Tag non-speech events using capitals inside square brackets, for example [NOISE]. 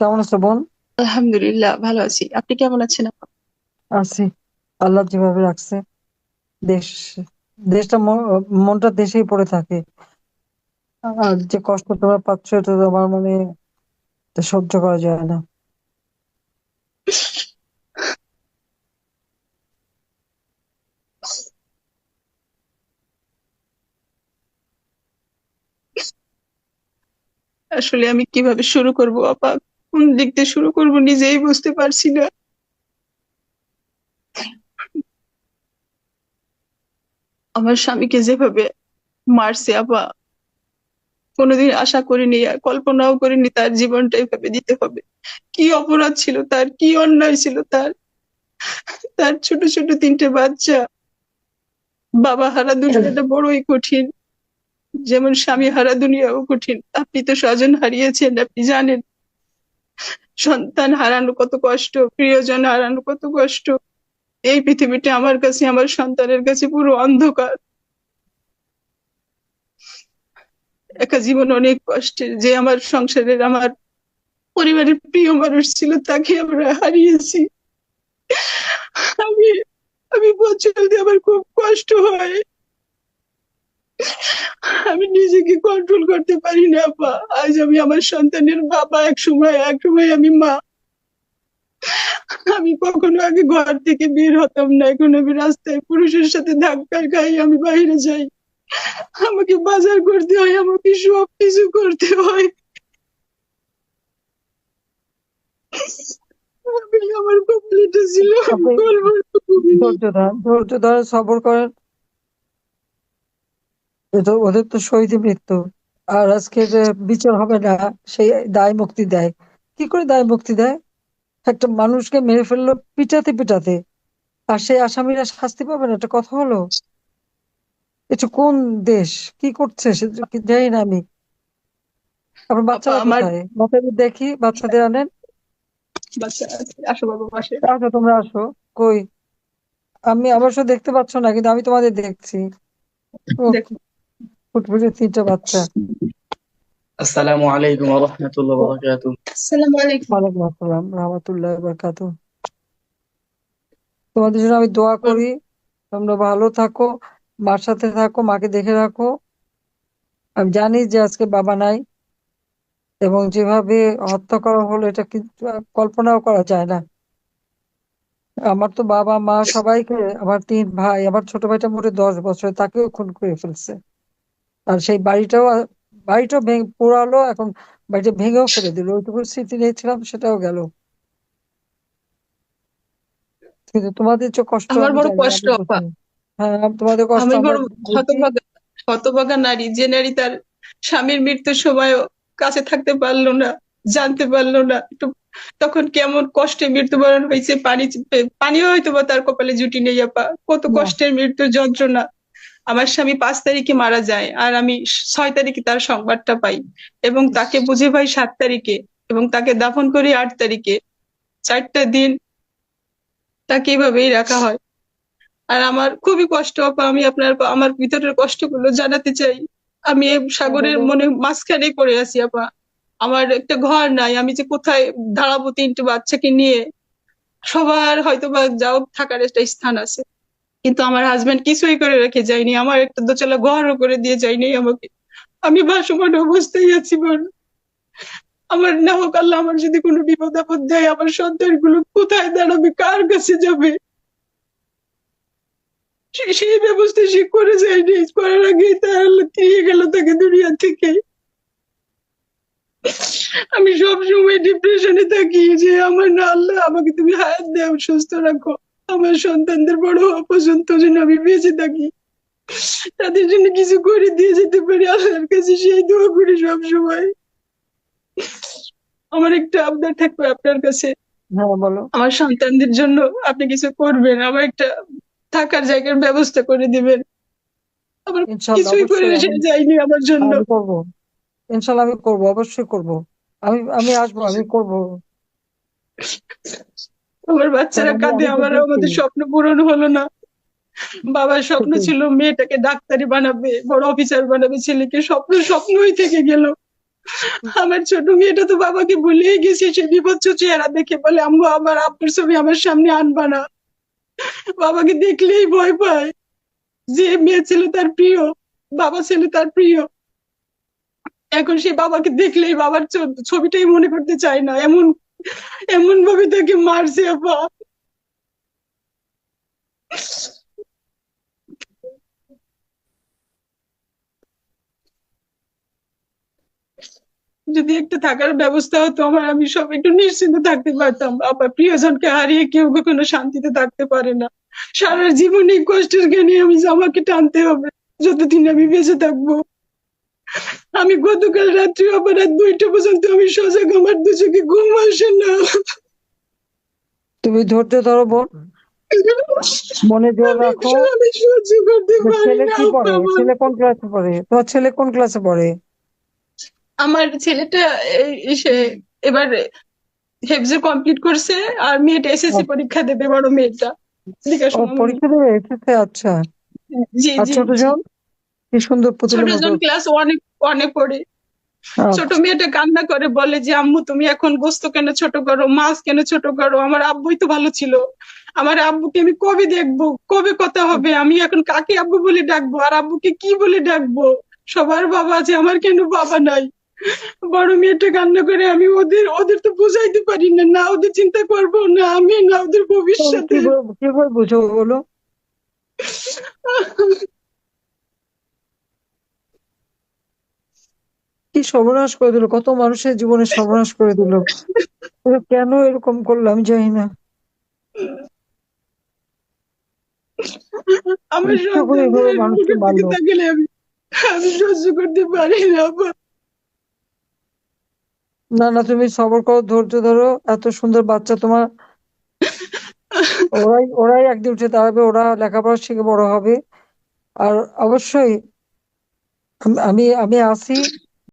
কেমন আছো বোন? আলহামদুলিল্লাহ ভালো আছি। আপনি কেমন আছেন? আপা? আছি। আল্লাহ যেভাবে রাখছে দেশ দেশটা মনটা দেশেই পড়ে থাকে। আর যে কষ্ট তোমরা পাচ্ছ এটা তো আমার মানে সহ্য করা যায় না। আসলে আমি কীভাবে শুরু করব আপা দিক দিয়ে শুরু করব, নিজেই বুঝতে পারছি না। আমার স্বামীকে যেভাবে মারছে আপা কোনোদিন আশা করিনি আর কল্পনাও করিনি তার জীবনটা এভাবে দিতে হবে। কি অপরাধ ছিল তার, কি অন্যায় ছিল তার। তার ছোট ছোট তিনটে বাচ্চা। বাবা হারা দুনিয়াটা বড়ই কঠিন। যেমন স্বামী হারা দুনিয়াও কঠিন। আপনি তো স্বজন হারিয়েছেন, আপনি জানেন। সন্তান হারানো কত কষ্ট, প্রিয়জন হারানো কত কষ্ট। এই পৃথিবীটা আমার কাছে, আমার সন্তানের কাছে পুরো অন্ধকার। একা জীবন অনেক কষ্টের। যে আমার সংসারের আমার পরিবারের প্রিয় মানুষ ছিল, তাকে আমরা হারিয়েছি। আমি আমি বলতে আমার খুব কষ্ট হয়। আমি নিজেকে কন্ট্রোল করতে পারি না আপা। আজ আমি আমার সন্তানের বাবা এক সময় এক সময় আমি মা। আমি কখনো আগে ঘর থেকে বের হতাম না এখন আমি রাস্তায় পুরুষের সাথে ধাক্কা খাই আমি বাইরে যাই। আমাকে বাজার করতে হয় আমাকে সব কিছু করতে হয়। আমি আমার কমপ্লিট ছিল ধৈর্য ধরেন ধৈর্য ধরে সবর করেন। ওদের তো শহীদ মৃত্যু। আর আজকে যে বিচার হবে না সেই দায় মুক্তি দেয়। কি করে দায় মুক্তি দেয়? একটা মানুষকে মেরে ফেলল পিটাতে পিটাতে। আর সেই আসামিরা শাস্তি পাবে না? এটা কথা হলো এটা কোন দেশ? কি করছে জানি না আমি। আপনার বাচ্চারা কোথায়? বাচ্চাদের দেখি বাচ্চাদের আনেন। আসো তোমরা আসো। কই? আমি অবশ্য দেখতে পাচ্ছ না কিন্তু আমি তোমাদের দেখছি। দেখো। ফুটফুটে তিনটা বাচ্চা। আসসালামু আলাইকুম ওয়া রাহমাতুল্লাহি ওয়া বারাকাতুহু। আসসালামু আলাইকুম। আসসালাম রহমতুল্লাহ বরকাত তোমাদের জন্য আমি দোয়া করি তোমরা ভালো থাকো মার সাথে থাকো মাকে দেখে রাখো। আমি জানি যে আজকে বাবা নাই এবং যেভাবে হত্যা করা হলো এটা কিন্তু কল্পনাও করা যায় না। আমার তো বাবা মা সবাইকে আমার তিন ভাই আমার ছোট ভাইটা মোটে দশ বছর তাকেও খুন করে ফেলছে। আর সেই বাড়িটাও বাড়িটাও ভেঙে পোড়ালো এখন বাড়িটা ভেঙেও ফেলে দিল। ওইটুকু স্মৃতি নিয়েছিলাম সেটাও গেল। কিন্তু তোমাদের যে কষ্ট আমার আমি বড় কষ্ট হ্যাঁ তোমাদের কষ্ট আমি বড় হতভাগা হতভাগা নারী যে নারী তার স্বামীর মৃত্যুর সময়ও কাছে থাকতে পারল না জানতে পারল না একটু তখন কেমন কষ্টে মৃত্যুবরণ হয়েছে পানি পানিও হয়তো বা তার কপালে জুটি নেই আপা। কত কষ্টের মৃত্যুর যন্ত্রণা। আমার স্বামী পাঁচ তারিখে মারা যায় আর আমি ছয় তারিখে তার সংবাদটা পাই এবং তাকে বুঝে পাই সাত তারিখে এবং তাকে দাফন করি আট তারিখে। চারটা দিন তাকে এভাবেই রাখা হয়। আর আমার খুবই কষ্ট আপা আমি আপনার আমার ভিতরের কষ্টগুলো জানাতে চাই। আমি সাগরের মনে মাঝখানে পড়ে আছি আপা। আমার একটা ঘর নাই আমি যে কোথায় দাঁড়াবো তিনটে বাচ্চাকে নিয়ে সবার হয়তো বা যাও থাকার একটা স্থান আছে। কিন্তু আমার হাজবেন্ড কিছুই করে রেখে যায়নি। আমার একটা দোতলা ঘরও করে দিয়ে যায়নি আমাকে। আমি ভাসমান অবস্থায় আছি, বোন। আমার না হোক আল্লাহ আমার যদি কোনো বিপদ আপদ দেয়, আমার সন্তানগুলো কোথায় দাঁড়াবে? কার কাছে যাবে? সেই ব্যবস্থা সে করে যায়নি। করার আগে আল্লাহ দিয়ে গেল তাকে দুনিয়া থেকে। আমি সব সময় ডিপ্রেশনে থাকি যে, আমার না আল্লাহ, আমাকে তুমি হায়াত দাও, সুস্থ রাখো। আমার সন্তানদের বড় হওয়া পর্যন্ত যেন আমি বেঁচে থাকি। তাদের জন্য কিছু করে দিয়ে যেতে পারি আল্লাহর কাছে সেই দোয়া করি সব সময় আমার একটা আবদার থাকবে আপনার কাছে। হ্যাঁ বলো। আমার সন্তানদের জন্য আপনি কিছু করবেন আমার একটা থাকার জায়গার ব্যবস্থা করে দিবেন। আমার কিছুই করে যায়নি আমার জন্য। করব। ইনশাল্লাহ আমি করব অবশ্যই করব। আমি আমি আসব আমি করব। আমার বাচ্চারা কাঁদে আমি আমার আমাদের স্বপ্ন পূরণ হলো না। বাবার স্বপ্ন ছিল মেয়েটাকে ডাক্তারি বানাবে বড় অফিসার বানাবে ছেলেকে স্বপ্ন স্বপ্নই থেকে গেল। আমার ছোট মেয়েটা তো বাবাকে ভুলেই গেছে সে বিভৎস চেহারা দেখে বলে আম্মু আমার আব্বুর ছবি আমার সামনে আনবা না। বাবাকে দেখলেই ভয় পায় যে মেয়ে ছিল তার প্রিয় বাবা ছিল তার প্রিয়। এখন সে বাবাকে দেখলেই বাবার ছবিটাই মনে করতে চায় না। এমন এমন ভাবে তাকে মারছে আপা যদি একটা থাকার ব্যবস্থা হতো, আমার আমি সব একটু নিশ্চিন্ত থাকতে পারতাম। আবার প্রিয়জনকে হারিয়ে কেউ কখনো শান্তিতে থাকতে পারে না। সারা জীবনে কষ্টের জ্ঞানে আমি আমাকে টানতে হবে। যতদিন আমি বেঁচে থাকব। আমি গতকাল রাত্রি আবার রাত দুইটা পর্যন্ত আমি সজাগ আমার দু চোখে ঘুম আসে না। তুমি ধৈর্য ধরো বোন। মনে জোর রাখো। ছেলে কি পড়ে? ছেলে কোন ক্লাসে পড়ে? তোমার ছেলে কোন ক্লাসে পড়ে? আমার ছেলেটা এবার হেফজে কমপ্লিট করছে আর মেয়েটা এসএসসি পরীক্ষা দেবে বড় মেয়েটা। পরীক্ষা দেবে? এসেছে আচ্ছা। জি জি ছোট জন? কি সুন্দর মতো। ক্লাস ওয়ানে ওয়ানে পড়ে। ছোট মেয়েটা কান্না করে বলে যে আম্মু তুমি এখন গোস্ত কেন ছোট করো? মাছ কেন ছোট করো? আমার আব্বুই তো ভালো ছিল। আমার আব্বুকে আমি কবে দেখব? কবে কথা হবে? আমি এখন কাকে আব্বু বলে ডাকবো? আর আব্বুকে কি বলে ডাকবো? সবার বাবা আছে আমার কেন বাবা নাই? বড় মেয়েটা কান্না করে আমি ওদের ওদের তো বুঝাইতে পারি না। না ওদের চিন্তা করব না আমি না ওদের ভবিষ্যতে। কীভাবে বুঝো বলো? [LAUGHS] কি সর্বনাশ করে দিল? কত মানুষের জীবনে সর্বনাশ করে দিল? কেন এরকম করল? আমি জানি না। আমি সহ্য করতে পারি না না না তুমি সবর করো ধৈর্য ধরো। এত সুন্দর বাচ্চা তোমার। ওরাই ওরাই একদিন উঠে দাঁড়াবে ওরা লেখাপড়া শিখে বড় হবে। আর অবশ্যই আমি আমি আছি